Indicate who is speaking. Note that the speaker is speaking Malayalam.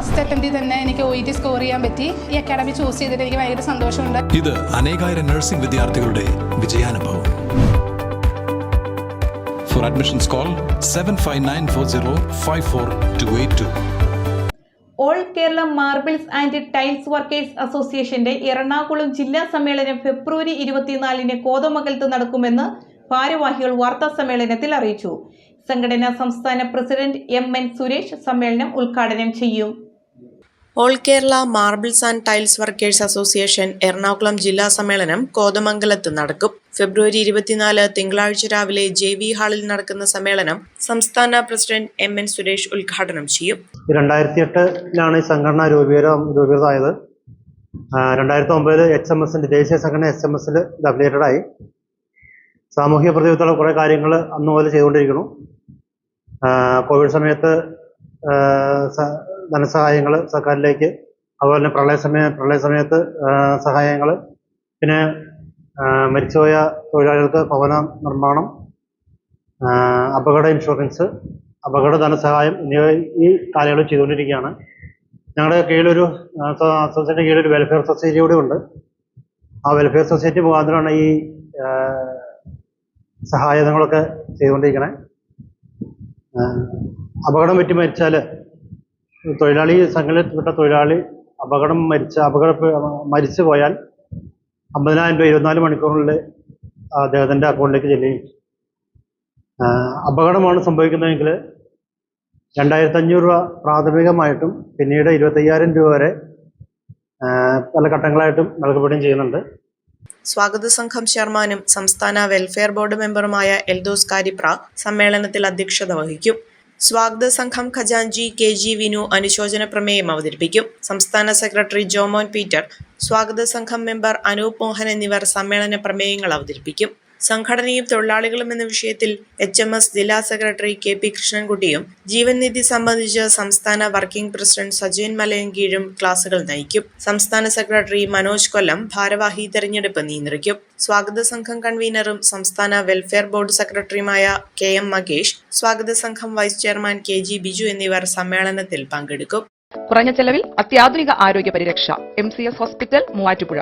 Speaker 1: ഫസ്റ്റ് അറ്റംപ്റ്റിൽ തന്നെ എനിക്ക് ഒ ഇ ടി സ്കോർ ചെയ്യാൻ പറ്റി. ഈ അക്കാഡമി ചൂസ് ചെയ്തിട്ട് എനിക്ക് ഭയങ്കര സന്തോഷമുണ്ട്.
Speaker 2: ഇത് അനേകായിരം നഴ്സിംഗ് വിദ്യാർത്ഥികളുടെ വിജയാനുഭവം. For admissions call seven five nine four zero five four two eight two
Speaker 3: all Kerala marbles and tiles workers അസോസിയേഷന്റെ എറണാകുളം ജില്ലാ സമ്മേളനം ഫെബ്രുവരി ഇരുപത്തിനാലിന് കോതമംഗലത്ത് നടക്കുമെന്ന് ഭാരവാഹികൾ വാർത്താ സമ്മേളനത്തിൽ അറിയിച്ചു. സംഘടനാ സംസ്ഥാന പ്രസിഡന്റ് എം എൻ സുരേഷ് സമ്മേളനം ഉദ്ഘാടനം ചെയ്യും.
Speaker 4: All Kerala marbles and tiles workers association Ernakulam ജില്ലാ സമ്മേളനം കോതമംഗലത്ത് നടക്കും. ഫെബ്രുവരി ഇരുപത്തിനാല് തിങ്കളാഴ്ച രാവിലെ ജെ വി ഹാളിൽ നടക്കുന്ന സമ്മേളനം സംസ്ഥാന പ്രസിഡന്റ് എം എൻ സുരേഷ് ഉദ്ഘാടനം ചെയ്യും.
Speaker 5: രണ്ടായിരത്തി എട്ടിലാണ് ഈ സംഘടന രൂപീകരം രൂപീകൃതമായത്. രണ്ടായിരത്തി ഒമ്പതിൽ എച്ച് എം എസിന്റെ ദേശീയ സംഘടന എച്ച് എം എസിൽ ഇത് അഫിലിയേറ്റഡ് ആയി. സാമൂഹ്യ പ്രതിബദ്ധതയുള്ള കുറേ കാര്യങ്ങൾ അന്ന് മുതൽ ചെയ്തുകൊണ്ടിരിക്കുന്നു കോവിഡ് സമയത്ത് ധനസഹായങ്ങൾ സർക്കാരിലേക്ക് അതുപോലെ തന്നെ പ്രളയ സമയ പ്രളയ സഹായങ്ങൾ പിന്നെ മരിച്ചുപോയ തൊഴിലാളികൾക്ക് ഭവന നിർമ്മാണം അപകട ഇൻഷുറൻസ് അപകട ധനസഹായം എന്നിവ ഈ കാലയളവിൽ ചെയ്തുകൊണ്ടിരിക്കുകയാണ്. ഞങ്ങളുടെ കീഴിലൊരു അസോസിയേഷന്റെ കീഴിലൊരു വെൽഫെയർ സൊസൈറ്റി കൂടി ഉണ്ട്. ആ വെൽഫെയർ സൊസൈറ്റി മുഖാന്തരമാണ് ഈ സഹായങ്ങളൊക്കെ ചെയ്തുകൊണ്ടിരിക്കണേ. അപകടം പറ്റി മരിച്ചാൽ തൊഴിലാളി സംഘടനയിൽപ്പെട്ട തൊഴിലാളി അപകടം മരിച്ച അപകട മരിച്ചു പോയാൽ അമ്പതിനായിരം രൂപ ഇരുപത്തിനാല് മണിക്കൂറിനുള്ളിൽ അദ്ദേഹത്തിന്റെ അക്കൗണ്ടിലേക്ക് ചെല്ലുകയും അപകടമാണ് സംഭവിക്കുന്നതെങ്കിൽ രണ്ടായിരത്തി അഞ്ഞൂറ് രൂപ പ്രാഥമികമായിട്ടും പിന്നീട് ഇരുപത്തയ്യായിരം രൂപ വരെ പല ഘട്ടങ്ങളായിട്ടും നൽകപ്പെടുകയും ചെയ്യുന്നുണ്ട്.
Speaker 4: സ്വാഗത സംഘം ചെയർമാനും സംസ്ഥാന വെൽഫെയർ ബോർഡ് മെമ്പറുമായ എൽദോസ് കാരിപ്ര സമ്മേളനത്തിൽ അധ്യക്ഷത വഹിക്കും. സ്വാഗത സംഘം ഖജാൻജി കെ ജി വിനു അനുശോചന പ്രമേയം അവതരിപ്പിക്കും. സംസ്ഥാന സെക്രട്ടറി ജോമോൻ പീറ്റർ സ്വാഗത സംഘം മെമ്പർ അനൂപ് മോഹൻ എന്നിവർ സമ്മേളന പ്രമേയങ്ങൾ അവതരിപ്പിക്കും. സംഘടനയും തൊഴിലാളികളും എന്ന വിഷയത്തിൽ എച്ച് എം എസ് ജില്ലാ സെക്രട്ടറി കെ പി കൃഷ്ണൻകുട്ടിയും ജീവൻ നിധി സംബന്ധിച്ച് സംസ്ഥാന വർക്കിംഗ് പ്രസിഡന്റ് സജയൻ മലയങ്കീഴും ക്ലാസുകൾ നയിക്കും. സംസ്ഥാന സെക്രട്ടറി മനോജ് കൊല്ലം ഭാരവാഹി തെരഞ്ഞെടുപ്പ് നിയന്ത്രിക്കും. സ്വാഗത സംഘം കൺവീനറും സംസ്ഥാന വെൽഫെയർ ബോർഡ് സെക്രട്ടറിയുമായ കെ എം മകേഷ് സ്വാഗത സംഘം vice chairman K G Biju എന്നിവർ സമ്മേളനത്തിൽ പങ്കെടുക്കും.
Speaker 6: കുറഞ്ഞ ചെലവിൽ അത്യാധുനിക ആരോഗ്യ പരിരക്ഷ M C S hospital Muvattupuzha.